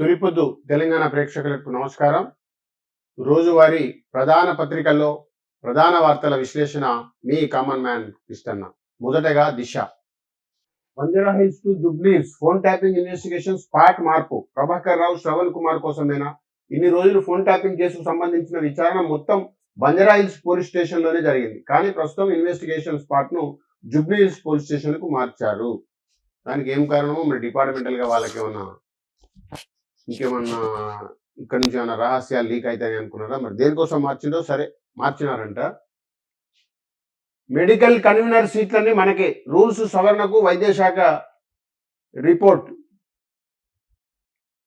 తొలిపొద్దు తెలంగాణ ప్రేక్షకులకు నమస్కారం. రోజువారీ ప్రధాన పత్రికల్లో ప్రధాన వార్తల విశ్లేషణ మీ కామన్ మ్యాన్ ఇస్తున్న మొదటగా దిశ. బంజారా హిల్స్ టు జుబ్లీస్ ఫోన్ ట్యాపింగ్ ఇన్వెస్టిగేషన్ స్పాట్ మార్పు. ప్రభాకర్ రావు శ్రవణ్ కుమార్ కోసమేనా? ఇన్ని రోజులు ఫోన్ ట్యాపింగ్ కేసుకు సంబంధించిన విచారణ మొత్తం బంజరా హిల్స్ పోలీస్ స్టేషన్లోనే జరిగింది. కానీ ప్రస్తుతం ఇన్వెస్టిగేషన్ స్పాట్ను జుబ్లీ హిల్స్ పోలీస్ స్టేషన్కు మార్చారు. దానికి ఏం కారణమో మరి డిపార్ట్మెంటల్గా వాళ్ళకి ఏమన్నా ఇంకేమన్నా ఇక్కడ నుంచి ఏమైనా రహస్యాలు లీక్ అవుతాయని అనుకున్నారా? మరి దేనికోసం మార్చిందో? సరే మార్చినారంట. మెడికల్ కన్వీనర్ సీట్లన్నీ మనకి రూల్స్ సవరణకు వైద్యశాఖ రిపోర్ట్.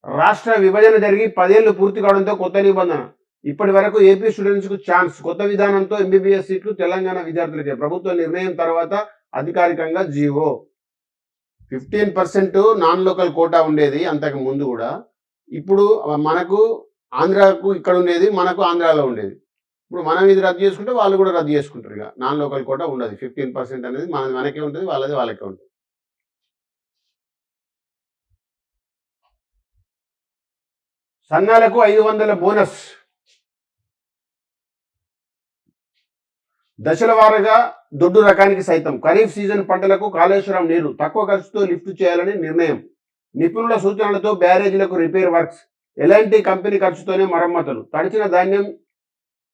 రాష్ట్ర విభజన జరిగి పదేళ్ళు పూర్తి కావడంతో కొత్త నిబంధన. ఇప్పటి వరకు ఏపీ స్టూడెంట్స్కు ఛాన్స్ కొత్త విధానంతో ఎంబీబీఎస్ సీట్లు తెలంగాణ విద్యార్థులకే. ప్రభుత్వ నిర్ణయం తర్వాత అధికారికంగా GO. Fifteen percent non local quota ఉండేది అంతకు ముందు కూడా. ఇప్పుడు మనకు ఆంధ్రాకు ఇక్కడ ఉండేది మనకు ఆంధ్రాలో ఉండేది. ఇప్పుడు మనం ఇది రద్దు చేసుకుంటే వాళ్ళు కూడా రద్దు చేసుకుంటారు ఇక. నాన్ లోకల్ కోటా ఉండదు. ఫిఫ్టీన్ పర్సెంట్ అనేది మన మనకే ఉంటుంది వాళ్ళది వాళ్ళకే ఉంటుంది. సన్నాలకు ఐదు వందల బోనస్. దశల వారగా దొడ్డు రకానికి సైతం. ఖరీఫ్ సీజన్ పంటలకు కాళేశ్వరం నీరు. తక్కువ ఖర్చుతో లిఫ్ట్ చేయాలని నిర్ణయం. నిపుణుల సూచనలతో బ్యారేజీలకు రిపేర్ వర్క్స్ ఎలాంటి కంపెనీ ఖర్చుతోనే మరమ్మతులు. తడిచిన ధాన్యం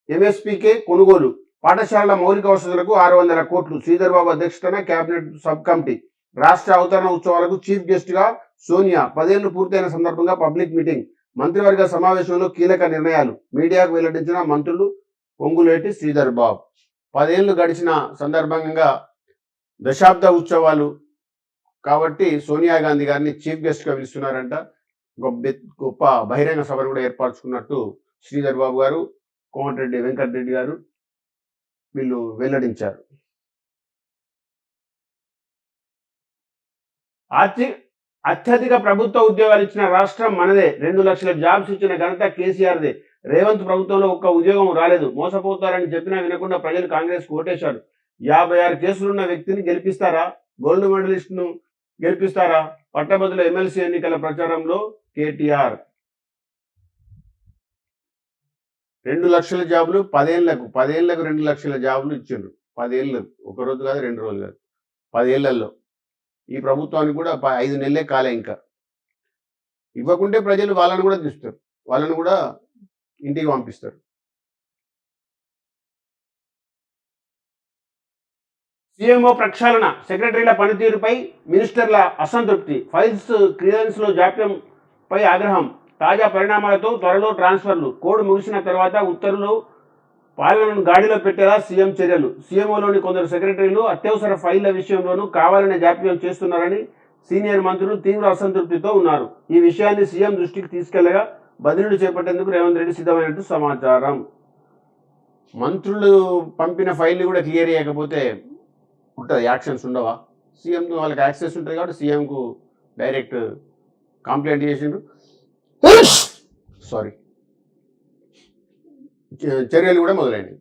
ఎంఎస్పీకే కొనుగోలు పాఠశాలల మౌలిక వసతులకు ఆరు వందల కోట్లు. శ్రీధర్ బాబు అధ్యక్షతన కేబినెట్ సబ్ కమిటీ రాష్ట్ర అవతరణ ఉత్సవాలకు చీఫ్ గెస్ట్గా సోనియా. పదేళ్ళు పూర్తయిన సందర్భంగా పబ్లిక్ మీటింగ్ మంత్రివర్గ సమావేశంలో కీలక నిర్ణయాలు. మీడియాకు వెల్లడించిన మంత్రులు పొంగులేటి శ్రీధర్ బాబు. పదేళ్ళు గడిచిన సందర్భంగా దశాబ్ద ఉత్సవాలు కాబట్టి సోనియా గాంధీ గారిని చీఫ్ గెస్ట్గా పిలుస్తున్నారంట. గొప్ప గొప్ప బహిరంగ సభను కూడా ఏర్పరచుకున్నట్టు శ్రీధర్ బాబు గారు కోమటిరెడ్డి వెంకటరెడ్డి గారు వీళ్ళు వెల్లడించారు. అతి అత్యధిక ప్రభుత్వ ఉద్యోగాలు ఇచ్చిన రాష్ట్రం మనదే. రెండు లక్షల జాబ్స్ ఇచ్చిన ఘనత కేసీఆర్దే. రేవంత్ ప్రభుత్వంలో ఒక్క ఉద్యోగం రాలేదు. మోసపోతారని చెప్పినా వినకుండా ప్రజలు కాంగ్రెస్ ఓటేశారు. యాభై ఆరు కేసులున్న వ్యక్తిని గెలిపిస్తారా? గోల్డ్ మెడలిస్ట్ను గెలిపిస్తారా? పట్టభద్రుల ఎమ్మెల్సీ ఎన్నికల ప్రచారంలో కేటీఆర్. రెండు లక్షల జాబులు పదేళ్ళకు పదేళ్ళకు రెండు లక్షల జాబులు ఇచ్చిండ్రు. పదేళ్ళు ఒక రోజు కాదు రెండు రోజులు కాదు. పదేళ్ళలో. ఈ ప్రభుత్వానికి కూడా ఐదు నెలలే కాలే ఇంకా. ఇవ్వకుంటే ప్రజలు వాళ్ళని కూడా చూస్తారు వాళ్ళని కూడా ఇంటికి పంపిస్తారు. సీఎంఓ ప్రక్షాళన సెక్రటరీల పనితీరుపై మినిస్టర్ల అసంతృప్తి ఫైల్స్ క్లియరెన్స్లో జాప్యంపై ఆగ్రహం తాజా పరిణామాలతో త్వరలో ట్రాన్స్ఫర్లు కోడ్ ముగిసిన తర్వాత ఉత్తర్వులు పాలనను గాడిలో పెట్టేలా సీఎం చర్యలు. సీఎంఓలోని కొందరు సెక్రటరీలు అత్యవసర ఫైళ్ళ విషయంలోనూ కావాలనే జాప్యం చేస్తున్నారని సీనియర్ మంత్రులు తీవ్ర అసంతృప్తితో ఉన్నారు. ఈ విషయాన్ని సీఎం దృష్టికి తీసుకెళ్ళగా బదిలీలు చేపట్టేందుకు రేవంత్ రెడ్డి సిద్ధమైనట్టు సమాచారం. మంత్రులు పంపిన ఫైల్ కూడా క్లియర్ చేయకపోతే ఉంటుంది యాక్షన్స్ ఉండవా? సీఎం వాళ్ళకి యాక్సెస్ ఉంటుంది కాబట్టి సీఎంకు డైరెక్ట్ కంప్లైంట్ చేసిండ్రు సారీ. చర్యలు కూడా మొదలైనవి.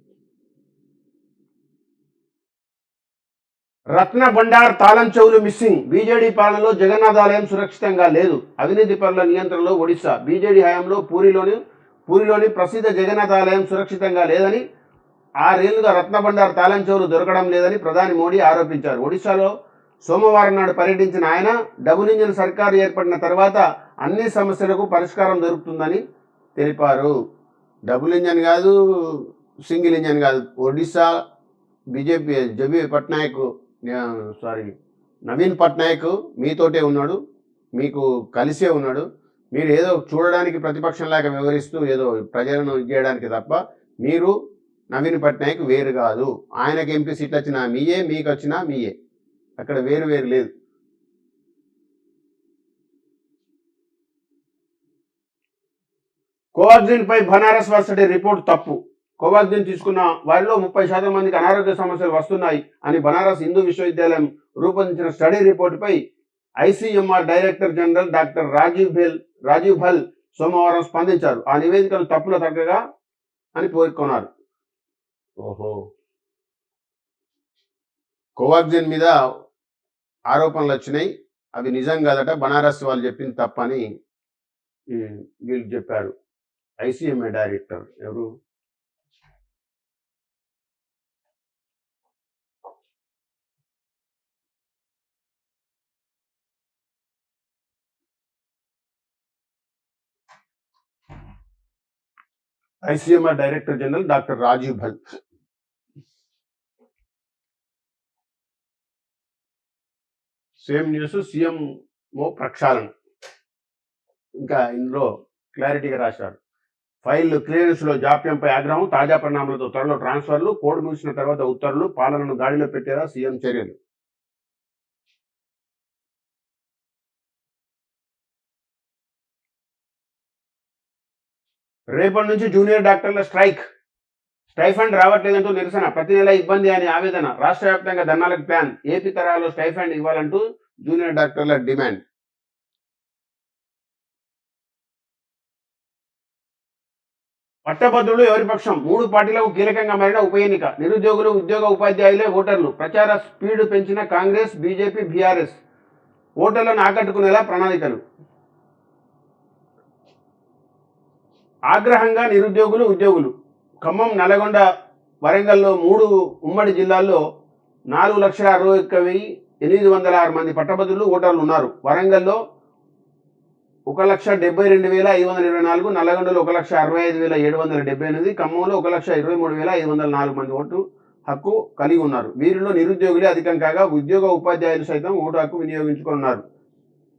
రత్న బండార్ తాళం చెవులు మిస్సింగ్. బీజేడీ పాలనలో జగన్నాథ్ ఆలయం సురక్షితంగా లేదు. అవినీతి పరుల నియంత్రణలో ఒడిశా. బీజేడీ హయాంలో పూరిలోని పూరిలోని ప్రసిద్ధ జగన్నాథ్ ఆలయం సురక్షితంగా లేదని ఆరేళ్ళుగా రత్నబండారు తాళం చెవులు దొరకడం లేదని ప్రధాని మోడీ ఆరోపించారు. ఒడిశాలో సోమవారం నాడు పర్యటించిన ఆయన డబుల్ ఇంజిన్ సర్కారు ఏర్పడిన తర్వాత అన్ని సమస్యలకు పరిష్కారం దొరుకుతుందని తెలిపారు. డబుల్ ఇంజన్ కాదు సింగిల్ ఇంజన్ కాదు ఒడిశా బీజేపీ జబీ పట్నాయక్ సారీ నవీన్ పట్నాయక్ మీతోటే ఉన్నాడు మీకు కలిసే ఉన్నాడు. మీరు ఏదో చూడడానికి ప్రతిపక్షంలాగా వివరిస్తూ ఏదో ప్రజలను చేయడానికి తప్ప మీరు నవీన్ పట్నాయక్ వేరు కాదు. ఆయనకి ఎంపీ సీట్లు వచ్చినా మీయే మీకు వచ్చినా మీయే. అక్కడ వేరు వేరు లేదు. కోవాక్సిన్ పై బనారస్ వర్సిటీ రిపోర్ట్ తప్పు. కోవాక్సిన్ తీసుకున్న వారిలో ముప్పై శాతం మందికి అనారోగ్య సమస్యలు వస్తున్నాయి అని బనారస్ హిందూ విశ్వవిద్యాలయం రూపొందించిన study రిపోర్టుపై ICMR director general doctor Rajiv Bahl Rajiv Bahl సోమవారం స్పందించారు. ఆ నివేదికలు తప్పుల తగ్గగా అని పేర్కొన్నారు. ఓహో. కోవాగ్జిన్ మీద ఆరోపణలు వచ్చినాయి. అవి నిజం కాదట. బనారస్ వాళ్ళు చెప్పింది తప్పని వీళ్ళు చెప్పారు. ఐసీఎంఏ డైరెక్టర్ ఎవరు? ICMR director general doctor Rajiv Bahl same news CM ప్రక్షాళన. ఇంకా ఇందులో క్లారిటీగా రాశారు. ఫైల్ క్లియరెన్స్లో జాప్యంపై ఆగ్రహం తాజా పరిణామాలతో త్వరలో ట్రాన్స్ఫర్లు కోడ్ ముగిసిన తర్వాత ఉత్తర్వులు పాలనను గాడిలో పెట్టేలా సీఎం చర్యలు. రేపటి నుంచి జూనియర్ డాక్టర్ల స్ట్రైక్. స్టైఫండ్ రావట్లేదంటూ నిరసన. ప్రతి నెల ఇబ్బంది అని ఆవేదన. రాష్ట్ర వ్యాప్తంగా ధర్నాలకు ప్లాన్ ఏపీ తరహాలో స్టైఫండ్ ఇవ్వాలంటూ జూనియర్ డాక్టర్ల డిమాండ్. పట్టభద్రులు ఎవరి పక్షం? మూడు పార్టీలకు కీలకంగా మారిన ఉప ఎన్నిక. నిరుద్యోగులు ఉద్యోగ ఉపాధ్యాయులే ఓటర్లు. ప్రచార స్పీడ్ పెంచిన కాంగ్రెస్ బీజేపీ బీఆర్ఎస్. ఓటర్లను ఆకట్టుకునేలా ప్రణాళికలు. ఆగ్రహంగా నిరుద్యోగులు ఉద్యోగులు. ఖమ్మం నల్గొండ వరంగల్లో మూడు ఉమ్మడి జిల్లాల్లో నాలుగు లక్షల అరవై ఒక్క వెయ్యి ఎనిమిది వందల ఆరు మంది పట్టభద్రులు ఓటర్లు ఉన్నారు. వరంగల్లో ఒక లక్ష డెబ్బై రెండు వేల ఐదు వందల ఇరవై నాలుగు నల్లగొండలో ఒక లక్ష అరవై ఐదు వేల ఏడు వందల డెబ్బై ఎనిమిది ఖమ్మంలో ఒక లక్ష ఇరవై మూడు వేల ఐదు వందల నాలుగు మంది ఓటు హక్కు కలిగి ఉన్నారు. వీరిలో నిరుద్యోగులే అధికం కాగా ఉద్యోగ ఉపాధ్యాయులు సైతం ఓటు హక్కు వినియోగించుకున్నారు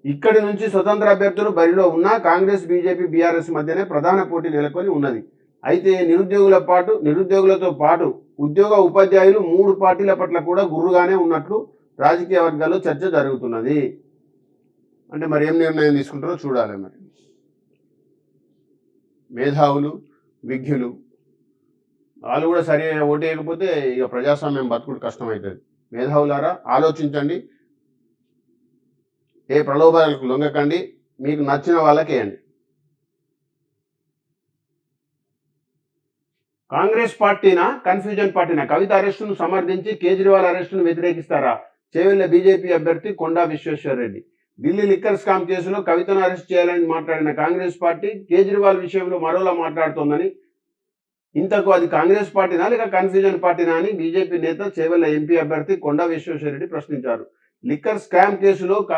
ఇక్కడి నుంచి స్వతంత్ర అభ్యర్థులు బరిలో ఉన్న కాంగ్రెస్ బీజేపీ బీఆర్ఎస్ మధ్యనే ప్రధాన పోటీ నెలకొని ఉన్నది. అయితే నిరుద్యోగుల పాటు నిరుద్యోగులతో పాటు ఉద్యోగ ఉపాధ్యాయులు మూడు పార్టీల పట్ల కూడా గుర్రుగానే ఉన్నట్లు రాజకీయ వర్గాల్లో చర్చ జరుగుతున్నది. అంటే మరి ఏం నిర్ణయం తీసుకుంటారో చూడాలి మరి. మేధావులు విజ్ఞులు వాళ్ళు కూడా సరి ఓటు వేయకపోతే ఇక ప్రజాస్వామ్యం బతుకుడు కష్టమవుతుంది. మేధావులారా ఆలోచించండి. ఏ ప్రలోభాలకు లొంగకండి. మీకు నచ్చిన వాళ్ళకి వేయండి. కాంగ్రెస్ పార్టీనా? కన్ఫ్యూజన్ పార్టీనా? కవిత అరెస్టును సమర్థించి కేజ్రీవాల్ అరెస్టును వ్యతిరేకిస్తారా? చేవెళ్ళ బీజేపీ అభ్యర్థి కొండా విశ్వేశ్వరరెడ్డి ఢిల్లీ లిక్కర్ స్కామ్ కేసులో కవితను అరెస్ట్ చేయాలని మాట్లాడిన కాంగ్రెస్ పార్టీ కేజ్రీవాల్ విషయంలో మరోలా మాట్లాడుతోందని ఇంతకు అది కాంగ్రెస్ పార్టీనా లేక కన్ఫ్యూజన్ పార్టీనా అని బీజేపీ నేత చేవెళ్ళ ఎంపీ అభ్యర్థి కొండా విశ్వేశ్వరరెడ్డి ప్రశ్నించారు. లిక్కర్ స్కామ్ కేసులో కాంగ్రెస్